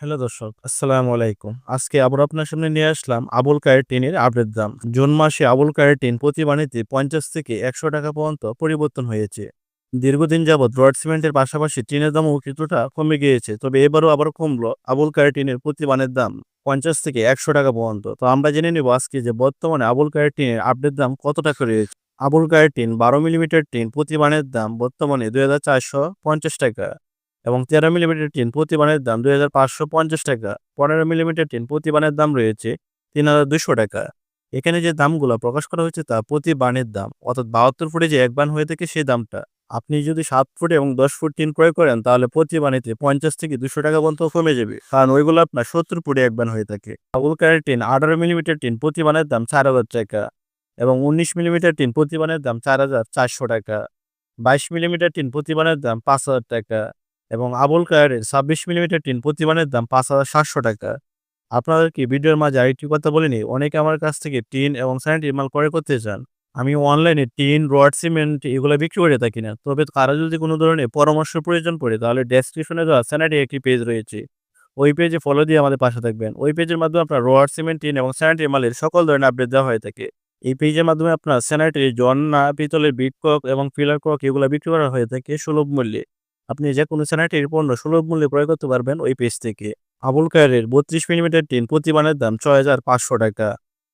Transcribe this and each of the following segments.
Hello দর্শক, আসসালামু আলাইকুম। আজকে আবার আপনার সামনে নিয়ে আসলাম আবুল কায়ের টিনের আপডেট দাম। জুন মাসে আবুল কায়ের টিন প্রতি বাণিতে পঞ্চাশ থেকে একশো টাকা পর্যন্ত পরিবর্তন হয়েছে। দীর্ঘদিন যাবৎ রড সিমেন্টের পাশাপাশি টিনের দামও কিছুটা কমে গিয়েছে, তবে এবারও আবার কমলো আবুল কায়ের টিনের প্রতি বানের দাম পঞ্চাশ থেকে একশো টাকা পর্যন্ত। তো আমরা জেনে নেব আজকে যে বর্তমানে আবুল কায়ের টিনের আপডেট দাম কত টাকা রয়েছে আবুল কায়ের টিন বারো মিলিমিটার টিন প্রতি বানের দাম বর্তমানে দুই হাজার চারশো পঞ্চাশ টাকা। এবং তেরো মিলিমিটার টিন প্রতিবানের দাম দুই হাজার পাঁচশো পঞ্চাশ টাকা। পনেরো মিলিমিটার টিন প্রতিবানের দাম রয়েছে তিন টাকা। এখানে যে দামগুলো প্রকাশ করা হয়েছে তা প্রতি বানের দাম, অর্থাৎ বাহাত্তর ফুটে যে এক বান হয়ে থাকে সেই দামটা। আপনি যদি সাত ফুট এবং দশ ফুট টিন ক্রয় করেন, তাহলে প্রতি বানিতে পঞ্চাশ থেকে দুশো টাকা পর্যন্ত কমে যাবে। কারণ ওইগুলো আপনার সত্তর ফুটে এক বান হয়ে থাকে। আবুল কারের টিন আঠারো মিলিমিটার টিন প্রতি বানের দাম চার হাজার টাকা এবং উনিশ মিলিমিটার টিন প্রতি বানের দাম চার হাজার চারশো টাকা। বাইশ মিলিমিটার টিন প্রতি বানের দাম পাঁচ হাজার টাকা। এবং আবুল কায়ারের ছাব্বিশ মিলিমিটার টিন প্রতিমানের দাম পাঁচ হাজার সাতশো টাকা। আপনাদেরকে ভিডিওর মাঝে আরেকটি কথা বলিনি অনেকে আমার কাছ থেকে টিন এবং স্যানিটারি মাল ক্রয় করতে চান। আমি অনলাইনে টিন, রড, সিমেন্ট এগুলো বিক্রি করে থাকি না। তবে কারও যদি কোনো ধরনের পরামর্শ প্রয়োজন পড়ে, তাহলে ডেসক্রিপশনে দেওয়া স্যানিটারি একটি পেজ রয়েছে। ওই পেজে ফলো দিয়ে আমাদের পাশে থাকবেন। ওই পেজের মাধ্যমে আপনার রড, সিমেন্ট, টিন এবং স্যানিটারি মালের সকল ধরনের আপডেট দেওয়া হয়ে থাকে। এই পেজের মাধ্যমে আপনার স্যানিটারি জন্না পিতলের বিটকক এবং ফিলার কক এগুলো বিক্রি করা হয়ে থাকে সুলভ মূল্যে। আপনি যে কোনো স্যানিটারি পণ্য সুলভ মূল্যে ক্রয় করতে পারবেন ওই পেজ থেকে। আবুল কায়ারের বত্রিশ মিলিমিটার টিন প্রতিমানের দাম ছয় হাজার পাঁচশো টাকা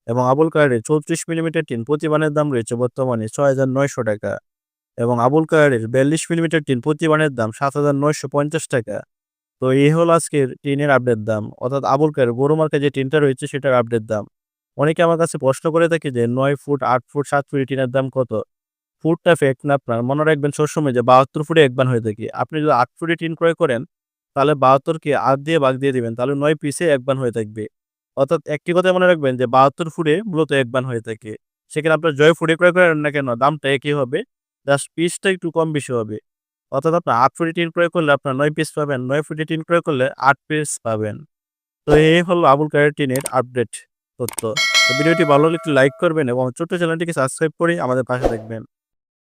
এবং আবুল কায়ারের চৌত্রিশ মিলিমিটার টিন প্রতিমানের দাম রয়েছে বর্তমানে ছয় হাজার নয়শো টাকা এবং আবুল কায়ারের বিয়াল্লিশ মিলিমিটার টিন প্রতিমানের দাম সাত হাজার নয়শো পঞ্চাশ টাকা। তো এই হলো আজকের টিনের আপডেট দাম। অর্থাৎ আবুল কায়ের বড় মার্কা যে টিনটা রয়েছে সেটার আপডেট দাম। অনেকে আমার কাছে প্রশ্ন করে থাকে যে নয় ফুট, আট ফুট, সাত ফুট টিনের দাম কত? ফুটটা ফেক না আপনার? মনে রাখবেন সবসময় যে বাহাত্তর ফুটে এক বান হয়ে থাকে। আপনি যদি আট ফুটে টিন ক্রয় করেন, তাহলে বাহাত্তরকে আট দিয়ে বাঘ দিয়ে দিবেন, তাহলে নয় পিসে এক বান হয়ে থাকবে। অর্থাৎ একটি কথা মনে রাখবেন যে বাহাত্তর ফুটে মূলত এক বান হয়ে থাকে। সেখানে আপনার জয় ফুটে ক্রয় করেন না কেন, দামটা একই হবে জাস্ট পিসটা একটু কম বেশি হবে। অর্থাৎ আপনার আট ফুটে টিন ক্রয় করলে আপনার নয় পিস পাবেন, নয় ফুটে টিন ক্রয় করলে আট পিস পাবেন। তো এই হলো আবুল কায়ের টিনের আপডেট তথ্য। ভিডিওটি ভালো লাগলে একটু লাইক করবেন এবং ছোট্ট চ্যানেলটিকে সাবস্ক্রাইব করে আমাদের পাশে থাকবেন।